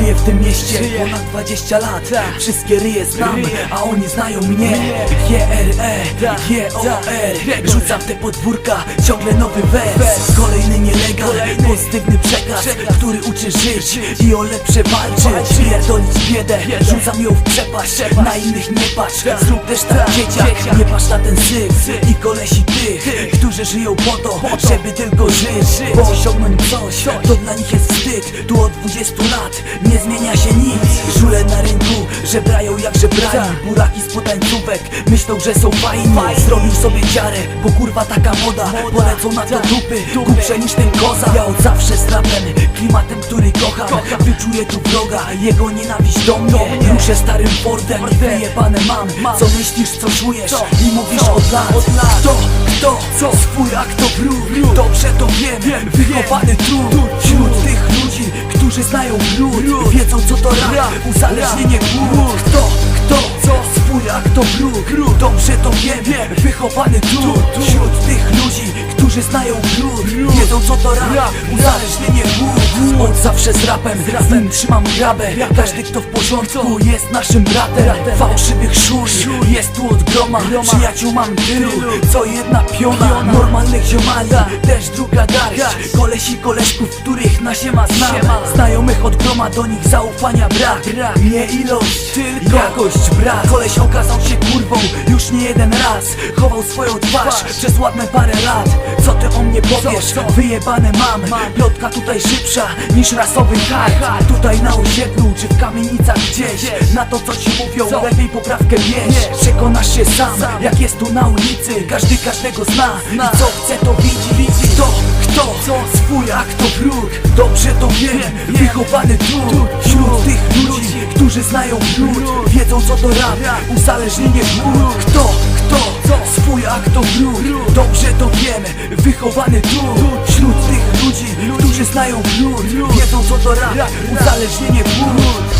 w tym mieście ponad 20 lat. Wszystkie ryje znam, a oni znają mnie. GRE, GOR Rzucam te podwórka, ciągle nowy wers. Kolejny nielegal, pozytywny przekaz Który uczy żyć i o lepsze walczyć. Pierdolić biedę, rzucam ją w przepaść. Na innych nie patrz, zrób też tak. Dzieciak Nie patrz na ten syf i kolesi tych Którzy żyją po to, żeby tylko żyć. Bo osiągnąć coś, to dla nich jest wstyd. Tu od 20 lat nie zmienia się nic. Żule na rynku żebrają jak żebrani Buraki z potańcówek myślą, że są fajni. Zrobił sobie dziarę, bo kurwa taka moda. Polecą na to dupy, głupsze niż ten koza. Ja od zawsze z rapem, klimatem, który kocham. Wyczuję tu wroga, jego nienawiść do mnie. Ruszę starym Fordem wyjebane mam. Co myślisz, co czujesz? I mówisz od lat. Kto, kto, co? Swój akt to brud Dobrze to wiem, wychowany trud. Wśród znają brud Wiedzą co to rap, uzależnienie głód Kto, kto, co swój akt to brud Dobrze to wiem, wychowany trud Wśród tych ludzi, którzy znają brud Wiedzą co to rap, uzależnienie głód zawsze z rapem, z nim trzymam grabę Każdy kto w porządku jest naszym bratem. Fałszywych szur jest tu od groma. Przyjaciół mam tylu, co jedna piona. Normalnych ziomali, też druga garść. Kolesi koleżków, których na siema znam Znajomych od groma, do nich zaufania brak. Nie ilość, tylko jakość brak. Koleś okazał się kurwą już nie jeden raz. Chował swoją twarz przez ładne parę lat. Co ty o mnie powiesz? Wyjebane mam. Plotka tutaj szybsza niż rasowy hard Tutaj na osiedlu czy w kamienicach gdzieś. Na to co ci mówią lepiej poprawkę bierz Przekonasz się sam jak jest tu na ulicy. Każdy każdego zna. I co chce to widzi. Kto, kto, co? Swój akt to brud Dobrze to wiem, wychowany tu. Wśród tych ludzi, którzy znają brud Wiedzą co to rap, uzależnienie głód Kto, kto, co? Swój akt to brud Dobrze to wiem, wychowany tu. Wśród znają brud Wiedzą co to rap, uzależnienie głód